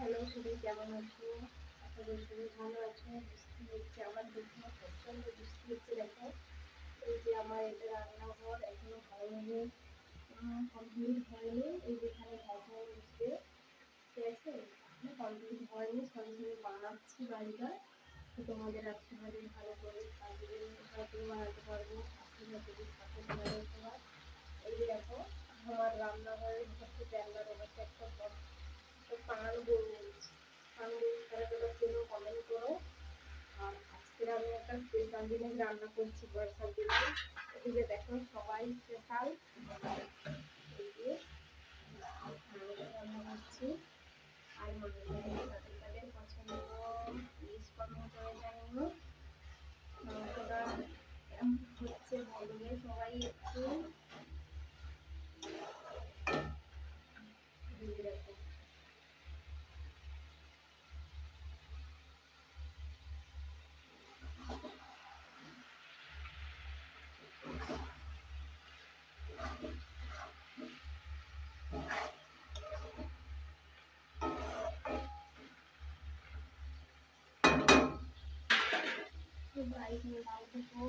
Hello, সবাই কেমন আছো? আশা করি সবাই ভালো আছো। বৃষ্টি হচ্ছে, আমার দেখে, প্রচণ্ড বৃষ্টি হচ্ছে, দেখো। এই যে আমার এটা রান্নাঘর এখনও হয়নি। কমপ্লিট হয়নি। এই যেখানে ঘষা হচ্ছে। ঠিক আছে? এখনও কমপ্লিট হয়নি। সবে সবে বানাচ্ছি বাড়িটা। তো তোমাদের আজকে ভালো ভালো করে কাজে হয়তো বানাতে পারব। আজকে হয়তো সাথে এই দেখো, আমার রান্নাঘরের জানলার রান্না করছি বর্ষার দিনে এদিকে দেখো সবাই স্পেশাল ब्राइट में डालते हो